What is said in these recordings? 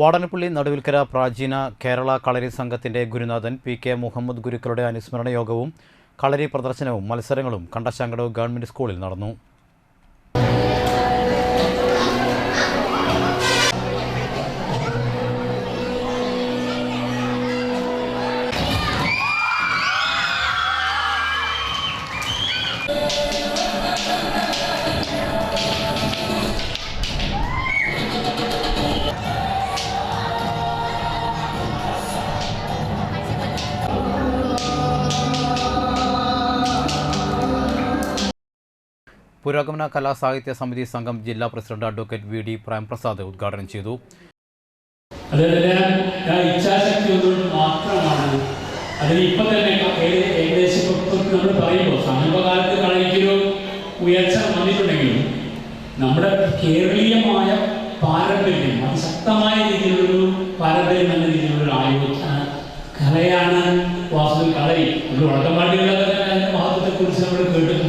വാടനപ്പള്ളി നടുവിൽക്കര പ്രാചീന കേരള കളരി സംഘത്തിന്റെ ഗുരുനാഥൻ P K Muhammad ഗുരുക്കളുടെ അനുസ്മരണ യോഗവും കളരി പ്രദർശനവും മത്സരങ്ങളും കണ്ടശാങ്കടവ് ഗവൺമെന്റ് സ്കൂളിൽ നടന്നു. പുരോഗമന കലാസാഹിത്യ സമിതി സംഘം ജില്ലാ president advocate V D Premprasad ഉദ്ഘാടനം ചെയ്തു. മാത്രമാണ്. നമ്മൾ ഉയർച്ച നമ്മുടെ കേരളീയമായ പാരമ്പര്യം അതിശക്തമായ രീതിയിലുള്ളൊരു പാരമ്പര്യം എന്ന രീതിയിലുള്ള ആയോധന കലയാണ് വാസ്തു കളരി. ഒരു അതിന്റെ മഹത്വത്തെക്കുറിച്ച് നമ്മൾ കേട്ടിട്ടുണ്ട്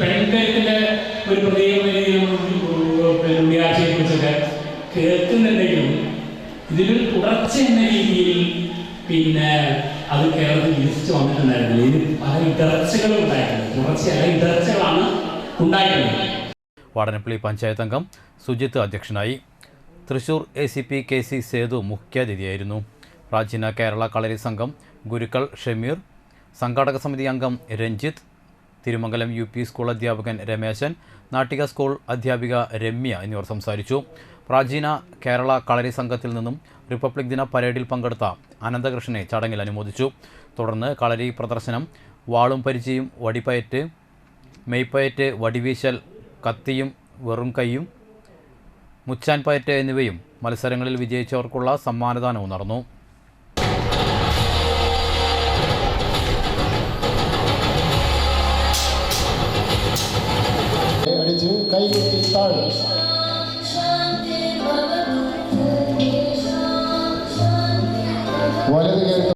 പെൺതീരത്തിലെ ഒരു ഒരു എന്ന രീതിയിൽ പിന്നെ അത് കേരളത്തിൽ വിരിച്ചു വന്നിട്ടുണ്ടായിരുന്നു ഇതിന് പല ഇടർച്ചകളും ഉണ്ടായിട്ടുണ്ട്. ഇടർച്ചകളാണ് ഉണ്ടായിട്ടുള്ളത് വാടനപ്പള്ളി പഞ്ചായത്ത് അംഗം സുജിത്ത് അധ്യക്ഷനായി. Thrissur A C P K C Sethu മുഖ്യാതിഥിയായിരുന്നു. പ്രാചീന കേരള കളരി സംഘം ഗുരുക്കൾ ഷമീർ സംഘാടക സമിതി അംഗം Ranjith Thirumangalam U P school അധ്യാപകൻ രമേശൻ നാട്ടിക സ്കൂൾ അധ്യാപിക രമ്യ എന്നിവർ സംസാരിച്ചു. പ്രാചീന കേരള കളരി സംഘത്തിൽ നിന്നും റിപ്പബ്ലിക് ദിന പരേഡിൽ പങ്കെടുത്ത അനന്തകൃഷ്ണനെ ചടങ്ങിൽ അനുമോദിച്ചു. തുടർന്ന് കളരി പ്രദർശനം വാളും പരിചയും വടിപ്പയറ്റ് മെയ്പ്പയറ്റ് വടിവീശൽ കത്തിയും വെറും കൈയും മുച്ചാൻ പയറ്റ് എന്നിവയും മത്സരങ്ങളിൽ വിജയിച്ചവർക്കുള്ള സമ്മാനദാനവും നടന്നു. വലത് കയറി